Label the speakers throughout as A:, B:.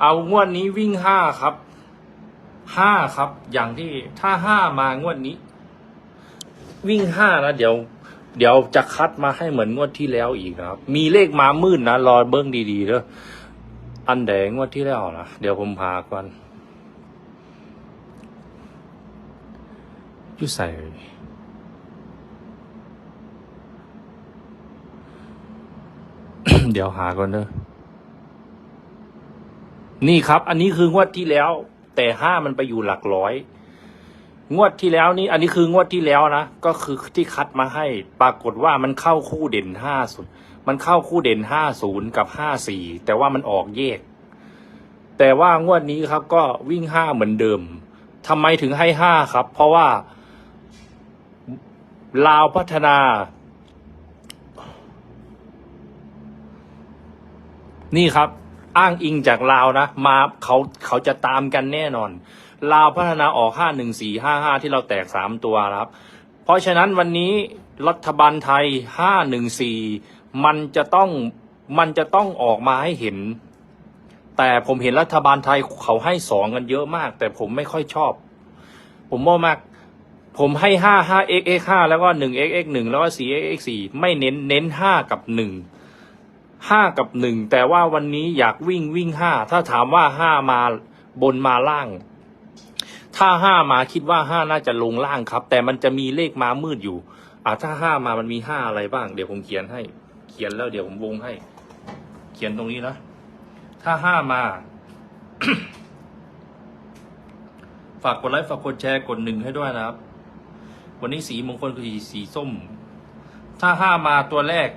A: เอางวดนี้วิ่งห้าครับห้าครับ อย่างที่ถ้าห้ามางวดนี้ วิ่งห้านะเดี๋ยว เดี๋ยวจะคัดมาให้เหมือนงวดที่แล้วอีกนะครับ มีเลขมามืดนะรอเบิ้งดีๆเด้ออันแดงงวดที่แล้วนะเดี๋ยวผมพาก่อนยุ่ใส่เดี๋ยวหาก่อนเด้อ นี่ครับ อันนี้คืองวดที่แล้ว แต่ห้ามันไปอยู่หลักร้อย งวดที่แล้วนี่ อันนี้คืองวดที่แล้วนะ ก็คือที่คัดมาให้ ปรากฏว่ามันเข้าคู่เด่นห้าศูนย์มันเข้าคู่เด่นห้าศูนย์กับห้าสี่แต่ว่ามันออกแยก แต่ว่างวดนี้ครับก็วิ่งห้าเหมือนเดิมทำไมถึงให้ห้าครับ เพราะว่าลาวพัฒนา นี่ครับ อ้างอิงจากลาวนะ มาเขาเขาจะตามกันแน่นอน ลาวพัฒนาออกห้าหนึ่งสี่ห้าห้าที่เราแตกสามตัวครับ เพราะฉะนั้นวันนี้รัฐบาลไทยห้าหนึ่งสี่มันจะต้องมันจะต้องออกมาให้เห็น แต่ผมเห็นรัฐบาลไทยเขาให้สองกันเยอะมาก แต่ผมไม่ค่อยชอบ ผมว่ามากผมให้ห้าห้า x x ห้าแล้วก็หนึ่ง x x หนึ่งแล้วก็สี่ x x สี่ไม่เน้นเน้นห้ากับหนึ่ง ห้ากับหนึ่งแต่ว่าวันนี้อยากวิ่งวิ่งห้าถ้าถามว่าห้ามาบนมาล่าง ถ้าห้ามาคิดว่าห้าน่าจะลงล่างครับ แต่มันจะมีเลขมามืดอยู่ อ่าถ้าห้ามามันมีห้าอะไรบ้าง เดี๋ยวผมเขียนให้ เขียนแล้วเดี๋ยวผมวงให้ เขียนตรงนี้นะถ้าห้ามาฝากกดไลค์ฝากกดแชร์กดหนึ่งให้ด้วยนะครับ วันนี้สีมงคลคือสีสีส้ม ถ้าห้ามาตัวแรก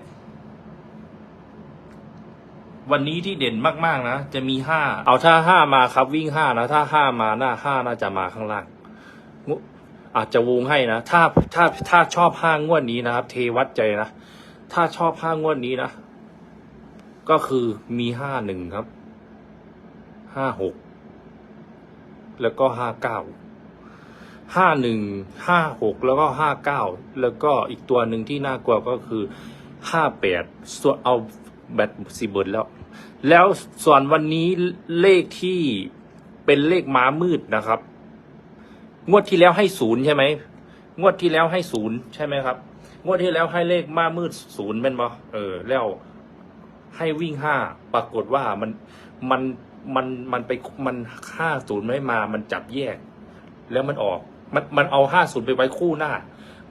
A: วันนี้ที่เด่นมากๆนะ จะมีห้าเอาถ้าห้ามาครับวิ่งห้านะ ถ้าห้ามาหน้าห้าน่าจะมาข้างล่างอาจจะวงให้นะ ถ้าถ้าถ้าชอบห้างวดนี้นะครับ เทวัดใจนะ ถ้าชอบห้างวดนี้นะ ก็คือมีห้าหนึ่งครับ ห้าหก แล้วก็ห้าเก้า ห้าหนึ่ง ห้าหก แล้วก็ห้าเก้า แล้วก็อีกตัวหนึ่งที่น่ากลัวก็คือห้าแปดส่วนเอา แบตสิเบิร์ดแล้ว แล้วส่วนวันนี้เลขที่เป็นเลขม้ามืดนะครับ งวดที่แล้วให้ศูนย์ใช่ไหมงวดที่แล้วให้ศูนย์ใช่ไหมครับ งวดที่แล้วให้เลขม้ามืดศูนย์เป็นบ่เออ แล้วให้วิ่งห้าปรากฏว่ามันมันมันมันไปมันห้าศูนย์ไม่มา มันจับแยก แล้วมันออก มันมันเอาห้าศูนย์ไปไว้คู่หน้า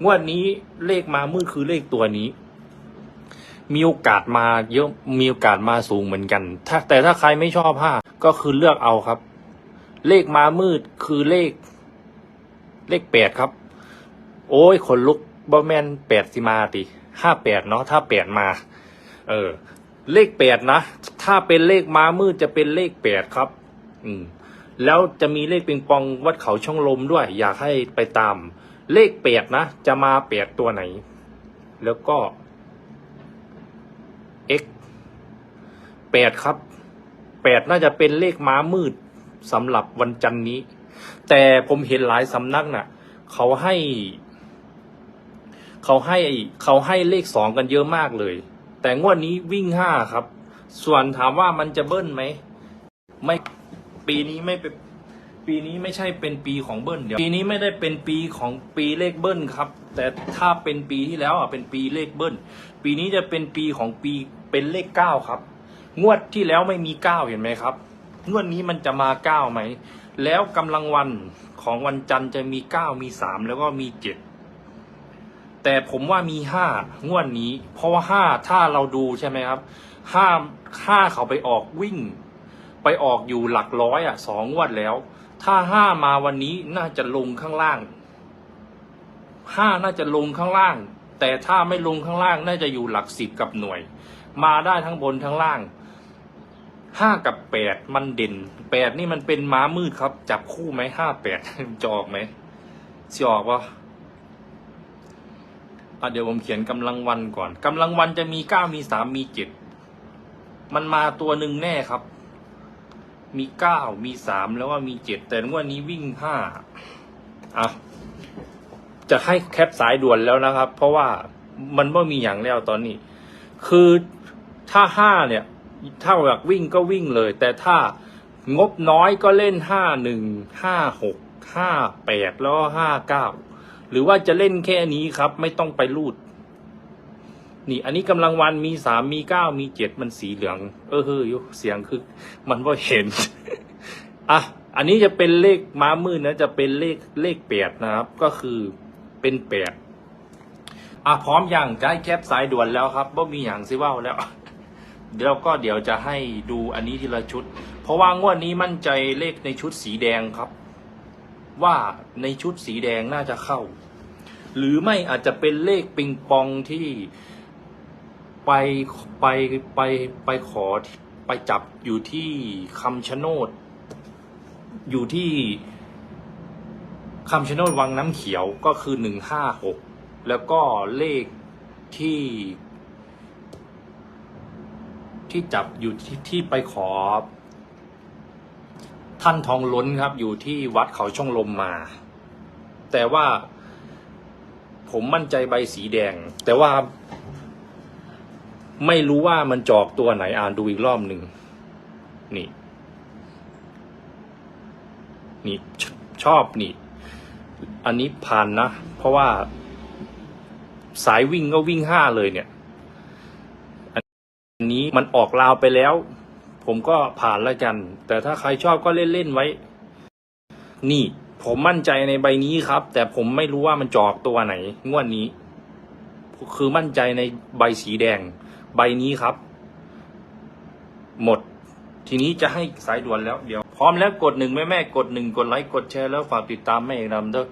A: งวดนี้เลขมามืดคือเลขตัวนี้ มีโอกาสมาเยอะมีโอกาสมาสูงเหมือนกัน ถ้าแต่ถ้าใครไม่ชอบห้าก็คือเลือกเอาครับ เลขมามืดคือเลข เลขแปดครับ โอ้ยขนลุกบอแมนแปดสิมาติห้าแปดเนาะถ้าแปดมา เออ เลขแปดนะ ถ้าเป็นเลขมามืดจะเป็นเลขแปดครับ อืม แล้วจะมีเลขปิงปองวัดเขาช่องลมด้วย อยากให้ไปตาม เลขแปดนะ จะมาแปดตัวไหน แล้วก็ แปดครับแปดน่าจะเป็นเลขม้ามืดสำหรับวันจันนี้ แต่ผมเห็นหลายสำนักน่ะ เขาให้ เขาให้เขาให้เลขสองกันเยอะมากเลย แต่งวดนี้วิ่งห้าครับ ส่วนถามว่ามันจะเบิ้ลไหมไม่ปีนี้ไม่เป็นปีนี้ไม่ใช่เป็นปีของเบิ้ลเดี๋ยวปีนี้ไม่ได้เป็นปีของปีเลขเบิ้ลครับ แต่ถ้าเป็นปีที่แล้วอะเป็นปีเลขเบิ้ลปีนี้จะเป็นปีของปีเป็นเลขเก้าครับ งวดที่แล้วไม่มีเก้าเห็นไหมครับ งวดนี้มันจะมาเก้าไหม แล้วกำลังวันของวันจันทร์จะมีเก้ามีสามแล้วก็มีเจ็ดแต่ผมว่ามีห้างวดนี้ เพราะว่าห้าถ้าเราดูใช่ไหมครับห้าห้าเขาไปออกวิ่ง ไปออกอยู่หลักร้อยอะสองงวดแล้ว ถ้าห้ามาวันนี้น่าจะลงข้างล่างห้าน่าจะลงข้างล่าง แต่ถ้าไม่ลงข้างล่างน่าจะอยู่หลักสิบกับหน่วย มาได้ทั้งบนทั้งล่าง ห้ากับแปดมันเด่นแปดนี่มันเป็นม้ามืดครับ จับคู่ไหมห้าแปดจอกไหมจอกวะอะเดี๋ยวผมเขียนกำลังวันก่อนกำลังวันจะมีเก้ามีสามมีเจ็ดมันมาตัวหนึ่งแน่ครับ มีเก้ามีสามแล้วว่ามีเจ็ดแต่งวดนี้วิ่งห้าอะจะให้แคปสายด่วนแล้วนะครับ เพราะว่ามันไม่มีอย่างแล้วตอนนี้ คือถ้าห้าเนี่ย ถ้าอยากวิ่งก็วิ่งเลย แต่ถ้างบน้อยก็เล่นห้าหนึ่งห้าหกห้าแปดแล้วห้าเก้าหรือว่าจะเล่นแค่นี้ครับ ไม่ต้องไปรูด นี่ อันนี้กำลังวันมีสามมีเก้ามีเจ็ดมันสีเหลือง เออเฮ้ยเสียงคือ มันว่าเห็นอะอันนี้จะเป็นเลขม้ามืดนะจะเป็นเลขเลขแปดนะครับ ก็คือเป็นแปดอะพร้อมอย่างให้แคปสายด่วนแล้วครับว่ามีอย่างซิว่าวแล้ว แล้วก็เดี๋ยวจะให้ดูอันนี้ทีละชุด เพราะว่างวดนี้มั่นใจเลขในชุดสีแดงครับ ว่าในชุดสีแดงน่าจะเข้า หรือไม่อาจจะเป็นเลขปิงปองที่ไปไปไปไปขอไปจับอยู่ที่คำชะโนด อยู่ที่คำชะโนดวังน้ำเขียวก็คือหนึ่งห้าหกแล้วก็เลขที่ ที่จับอยู่ที่ที่ไปขอ ท่านทองล้นครับ อยู่ที่วัดเขาช่องลมมา แต่ว่าผมมั่นใจใบสีแดง แต่ว่า ไม่รู้ว่ามันจอกตัวไหนอ่านดูอีกรอบหนึ่งนี่ นี่ชอบนี่ อันนี้ผ่านนะ เพราะว่าสายวิ่งก็วิ่งห้าเลยเนี่ย นี้มันออกลาวไปแล้ว ผมก็ผ่านแล้วกัน แต่ถ้าใครชอบก็เล่นเล่นๆไว้ นี่ ผมมั่นใจในใบนี้ครับ แต่ผมไม่รู้ว่ามันจอกตัวไหน งวดนี้ คือมั่นใจในใบสีแดง ใบนี้ครับ หมด ทีนี้จะให้สายด่วนแล้วเดี๋ยวพร้อมแล้วกดหนึ่งแม่แม่กดหนึ่งกดไลค์กดแชร์แล้วฝากติดตามแม่เอกนำเด้อ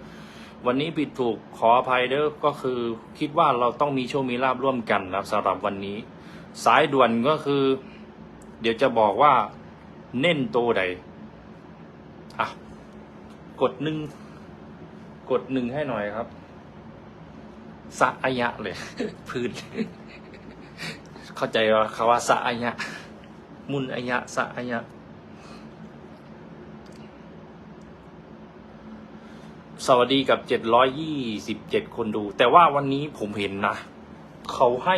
A: วันนี้ผิดถูกขออภัยเด้อก็คือ คิดว่าเราต้องมีโชคมีลาบร่วมกันนะครับสำหรับวันนี้ สายด่วนก็คือ เดี๋ยวจะบอกว่า เน้นโตวใดอะกดหนึ่งกดหนึ่งให้หน่อยครับสะอายะเลย พื้น เข้าใจว่าคำว่าสะอายะ มุนอายะสะอายะสวัสดีกับเจ็ดร้อยยี่สิบเจ็ดคนดู แต่ว่าวันนี้ผมเห็นนะ เขาให้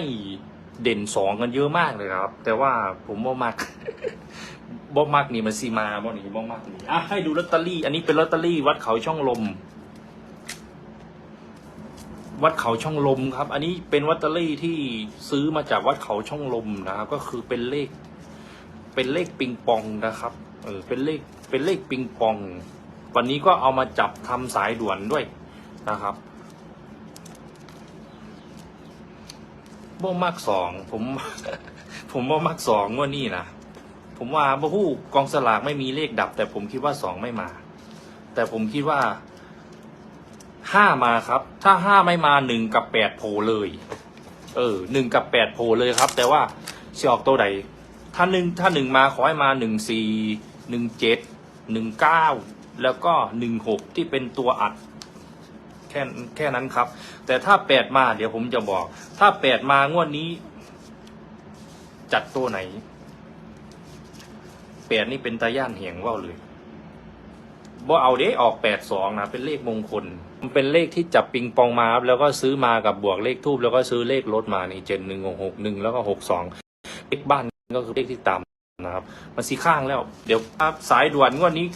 A: เด่นสองกันเยอะมากเลยครับ แต่ว่าผมบ่มักบ่มักนี่มันซีมาบ่นี่บ่มักนี่อะให้ดูลอตเตอรี่ อันนี้เป็นลอตเตอรี่ วัดเขาช่องลม วัดเขาช่องลมครับ อันนี้เป็นลอตเตอรี่ที่ซื้อมาจากวัดเขาช่องลมนะครับ ก็คือเป็นเลข เป็นเลขปิงปองนะครับ เออ เป็นเลขเป็นเลขปิงปอง วันนี้ก็เอามาจับทำสายด่วนด้วยนะครับ บ่มักสองผม ผมบ่มักสองว่านี่นะผมว่าบ่ฮู้กองสลากไม่มีเลขดับ แต่ผมคิดว่าสองไม่มา แต่ผมคิดว่าห้ามาครับ ถ้าห้าไม่มาหนึ่งกับแปดโผล่เลย เออหนึ่งกับแปดโผล่เลยครับ แต่ว่าสิออกตัวใดถ้าหนึ่งถ้าหนึ่งมาขอให้มาหนึ่งสี่หนึ่งเจ็ดหนึ่งเก้าแล้วก็หนึ่งหกที่เป็นตัวอัด แค่แค่นั้นครับ แต่ถ้าแปดมาเดี๋ยวผมจะบอก ถ้าแปดมางวดนี้ จัดตัวไหนแปดนี่เป็นตาย่านเหียงว่าเลยบ่เอาเด้ออกแปดสองนะเป็นเลขมงคล มันเป็นเลขที่จับปิงปองมาแล้วก็ซื้อมากับบวกเลขทูบแล้วก็ซื้อเลขรถมานี่เจ็ดหนึ่งหกหนึ่งแล้วก็หกสองเลขบ้านก็คือเลขที่ตามนะครับ มันสีข้างแล้ว เดี๋ยวครับสายด่วนงวดนี้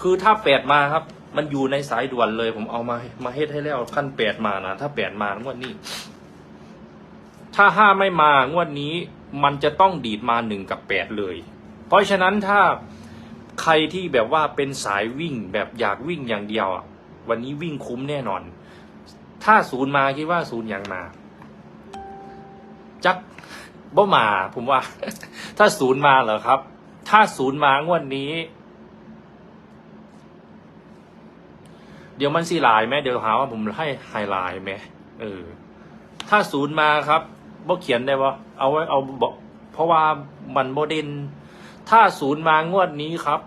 A: คือถ้าแปดมาครับ มันอยู่ในสายด่วนเลย ผมเอามา มาเฮ็ดให้แล้วขั้นแปดมานะถ้าแปดมางวดนี้ ถ้าห้าไม่มางวดนี้ มันจะต้องดีดมาหนึ่งกับแปดเลย เพราะฉะนั้นถ้าใครที่แบบว่าเป็นสายวิ่งแบบอยากวิ่งอย่างเดียวอะวันนี้วิ่งคุ้มแน่นอน ถ้าศูนย์มาคิดว่าศูนย์อย่างมา จักบ่มา ผมว่า ถ้าศูนย์มาเหรอครับ ถ้าศูนย์มางวดนี้ เดี๋ยวมันสีลายไหมเดี๋ยวหาว่าผมให้ไฮไลท์ไหมเออ ถ้าศูนย์มาครับบ่เขียนได้ปะเอาไว้เอาบอกเพราะว่ามันโมเดนถ้าศูนย์มางวดนี้ครับ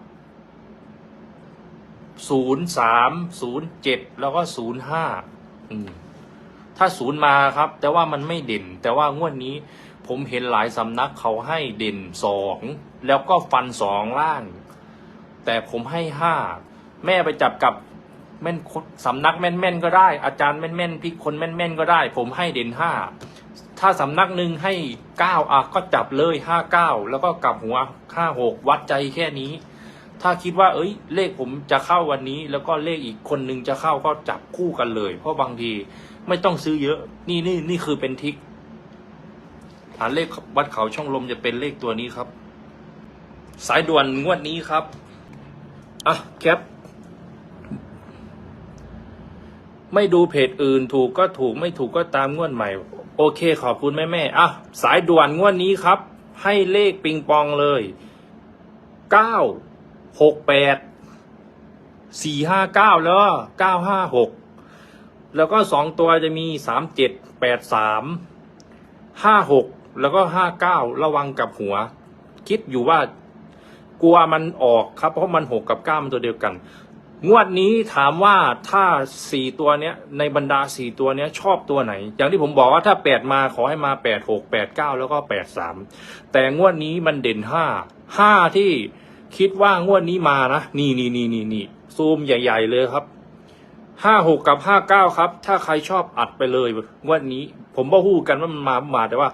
A: ศูนย์สามศูนย์เจ็ดแล้วก็ศูนย์ห้าถ้าศูนย์มาครับ แต่ว่ามันไม่เด่น แต่ว่างวดนี้ผมเห็นหลายสำนักเขาให้เด่นสองแล้วก็ฟันสองล่าง แต่ผมให้ห้าแม่ไปจับกับ แม่นสำนักแม่นแม่นๆก็ได้ อาจารย์แม่นแม่นๆพี่คนแม่นแม่นๆก็ได้ ผมให้เด่นห้าถ้าสำนักหนึ่งให้เก้าอะก็จับเลยห้าเก้าแล้วก็กลับหัวห้าหกวัดใจแค่นี้ ถ้าคิดว่า เอ้ย เลขผมจะเข้าวันนี้ แล้วก็เลขอีกคนหนึ่งจะเข้าก็จับคู่กันเลย เพราะบางทีไม่ต้องซื้อเยอะ นี่นี่นี่คือเป็นทิกฐานเลขวัดเขาช่องลมจะเป็นเลขตัวนี้ครับ สายด่วนงวดนี้ครับอะแคป ไม่ดูเพจอื่นถูกก็ถูกไม่ถูกก็ตามงวดใหม่ โอเคขอบคุณแม่แม่ๆอะสายด่วนงวดนี้ครับ ให้เลขปิงปองเลยเก้าหกแปดสี่ห้าเก้าแล้วเก้าห้าหกแล้วก็สองตัวจะมีสามเจ็ดแปดสามห้าหกแล้วก็ห้าเก้าระวังกับหัว คิดอยู่ว่ากลัวมันออกครับ เพราะมันหกกับเก้ามันตัวเดียวกัน งวดนี้ถามว่าถ้าสี่ตัวเนี้ยในบรรดาสี่ตัวเนี้ยชอบตัวไหน อย่างที่ผมบอกว่าถ้าแปดมาขอให้มาแปดหกแปดเก้าแล้วก็แปดสามแต่งวดนี้มันเด่นห้าห้าที่คิดว่างวดนี้มานะนี่นี่นี่นี่นี่ซูมใหญ่ ๆ เลยครับห้าหกกับห้าเก้าครับ ถ้าใครชอบอัดไปเลยงวดนี้ ผมบ่ฮู้กันว่ามันมามาแต่ว่า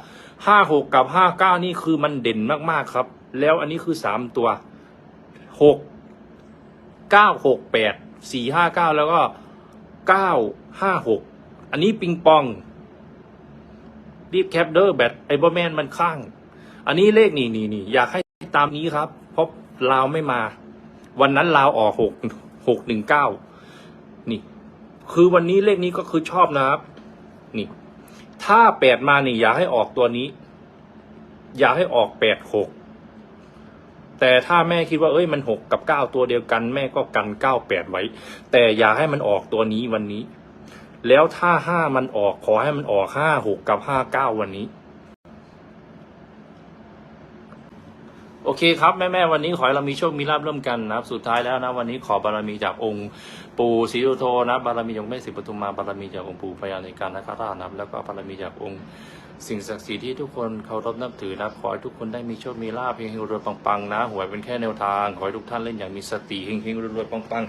A: ห้าหกกับห้าเก้านี่คือมันเด่นมากๆครับ แล้วอันนี้คือสามตัวหก เก้าหกแปดสี่ห้าเก้าแล้วก็เก้าห้าหกอันนี้ปิงปอง รีบแคปเดอร์แบตไอเบอร์แมนมันข้าง อันนี้เลขนี่นี่นี่อยากให้ตามนี้ครับ เพราะลาวไม่มา วันนั้นลาวออกหกหกหนึ่งเก้านี่ คือวันนี้เลขนี้ก็คือชอบนะครับ นี่ ถ้าแปดมานี่อยากให้ออกตัวนี้ อยากให้ออกแปดหก แต่ถ้าแม่คิดว่าเอ้ยมันหกกับเก้าตัวเดียวกัน แม่ก็กันเก้าแปดไว้ แต่อย่าให้มันออกตัวนี้วันนี้ แล้วถ้าห้ามันออกขอให้มันออกห้าหกกับห้าเก้าวันนี้ โอเคครับแม่แม่วันนี้ขอให้เรามีโชคมีลาบร่วมกันนะครับ สุดท้ายแล้วนะ วันนี้ขอบารมีจากองค์ปู่ศรีสุโธนะบารมีจากองค์แม่ศรีปทุมมาบารมีจากองค์ปู่พญาในการนคราชนะครับแล้วก็บารมีจากองค์ สิ่งศักดิ์สิทธิ์ที่ทุกคนเคารพนับถือนะขอให้ทุกคนได้มีโชค มีลาภเฮงๆรวยๆปังๆนะหวยเป็นแค่แนวทาง ขอให้ทุกท่านเล่นอย่างมีสติเฮงๆรวยๆปังๆ